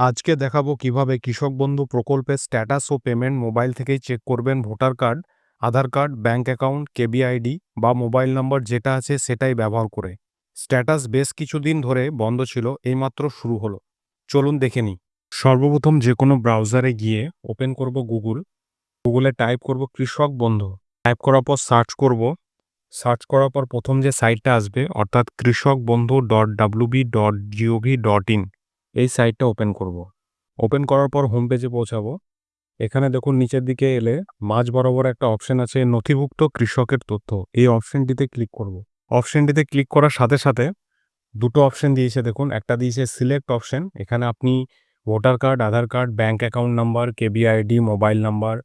আজকে দেখাবো কীভাবে কৃষক বন্ধু প্রকল্পের স্ট্যাটাস ও পেমেন্ট মোবাইল থেকেই চেক করবেন voter card Aadhaar card bank account KBID বা মোবাইল নম্বর যেটা আছে সেটাই ব্যবহার করে। স্ট্যাটাস বেশ কিছুদিন ধরে বন্ধ ছিল, এইমাত্র শুরু হলো। চলুন দেখে নিই। সর্বপ্রথম যে কোনো ব্রাউজারে গিয়ে ওপেন করব গুগল গুগলে টাইপ করব কৃষক বন্ধু। টাইপ করার পর সার্চ করব। সার্চ করার পর প্রথম যে সাইটটা আসবে, অর্থাৎ Krishak Bandhu dot WB dot gov dot in এই সাইটটা ওপেন করব। ওপেন করার পর হোম পেজে পৌঁছাবো। এখানে দেখুন নিচের দিকে এলে মাঝ বরাবর একটা অপশন আছে নথিভুক্ত কৃষকের তথ্য। এই অপশনটিতে ক্লিক করব। অপশনটিতে ক্লিক করার সাথে সাথে দুটো অপশন দিয়েছে দেখুন। একটা দিয়েছে সিলেক্ট অপশন এখানে আপনি voter card Aadhaar card bank account number KBID mobile number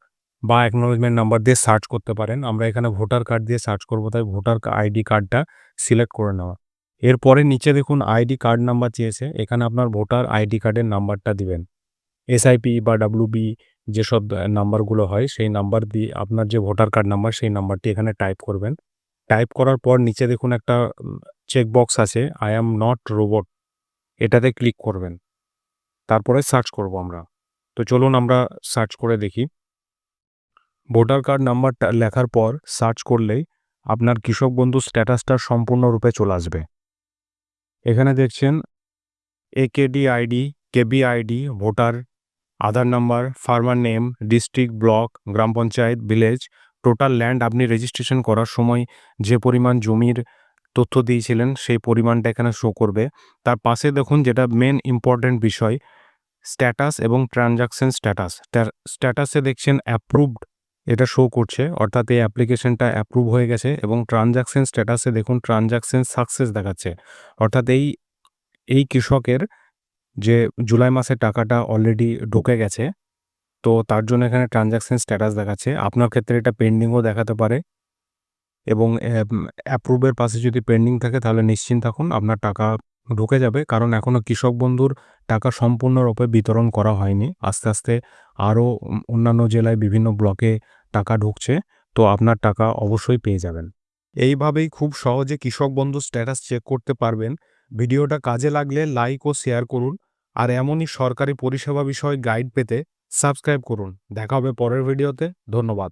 বা অ্যাকনোলজমেন্ট নাম্বার দিয়ে সার্চ করতে পারেন। আমরা এখানে ভোটার কার্ড দিয়ে সার্চ করব, তাই ভোটার আইডি কার্ডটা সিলেক্ট করে নেওয়া। এরপরে নিচে দেখুন আইডি কার্ড নাম্বার চেয়েছে, এখানে আপনার ভোটার আইডি কার্ডের নাম্বারটা দিবেন। এসআইপি বা ডাব্লুবি যেসব নাম্বারগুলো হয়, সেই নাম্বার দিয়ে আপনার যে ভোটার কার্ড নাম্বার, সেই নাম্বারটি এখানে টাইপ করবেন। টাইপ করার পর নিচে দেখুন একটা চেকবক্স আছে, আই অ্যাম নট রোবট এটাতে ক্লিক করবেন। তারপরে সার্চ করব আমরা। তো চলুন আমরা সার্চ করে দেখি। ভোটার কার্ড নাম্বারটা লেখার পর সার্চ করলেই আপনার কৃষক বন্ধু স্ট্যাটাসটা সম্পূর্ণরূপে চলে আসবে। এখানে দেখছেন AKD ID KB ID voter, Aadhaar number farmer name district block গ্রাম পঞ্চায়েত ভিলেজ টোটাল ল্যান্ড আপনি রেজিস্ট্রেশন করার সময় যে পরিমাণ জমির তথ্য দিয়েছিলেন সেই পরিমাণটা এখানে শো করবে। তার পাশে দেখুন যেটা মেন ইম্পর্ট্যান্ট বিষয় স্ট্যাটাস এবং ট্রানজাকশন স্ট্যাটাস স্ট্যাটাসে দেখছেন অ্যাপ্রুভড এটা শো করছে। অর্থাৎ এই অ্যাপ্লিকেশনটা অ্যাপ্রুভ হয়ে গেছে এবং ট্রানজাকশন স্ট্যাটাসে দেখুন ট্রানজাকশন সাকসেস দেখাচ্ছে। অর্থাৎ এই এই কৃষকের যে জুলাই মাসের টাকাটা অলরেডি ঢুকে গেছে, তো তার জন্য এখানে ট্রানজাকশন স্ট্যাটাস দেখাচ্ছে। আপনার ক্ষেত্রে এটা পেন্ডিংও দেখাতে পারে এবং অ্যাপ্রুভের পাশে যদি পেন্ডিং থাকে, তাহলে নিশ্চিন্ত থাকুন, আপনার টাকা ঢুকে যাবে। কারণ এখনও কৃষক বন্ধুর টাকা সম্পূর্ণরূপে বিতরণ করা হয়নি। আস্তে আস্তে আরও অন্যান্য জেলায় বিভিন্ন ব্লকে টাকা ঢুকছে। তো আপনার টাকা অবশ্যই পেয়ে যাবেন। এইভাবেই খুব সহজে কৃষক বন্ধু স্ট্যাটাস চেক করতে পারবেন। ভিডিওটা কাজে লাগলে লাইক ও শেয়ার করুন। আর এমনই সরকারি পরিষেবা বিষয়ে গাইড পেতে সাবস্ক্রাইব করুন। দেখা হবে পরের ভিডিওতে। ধন্যবাদ।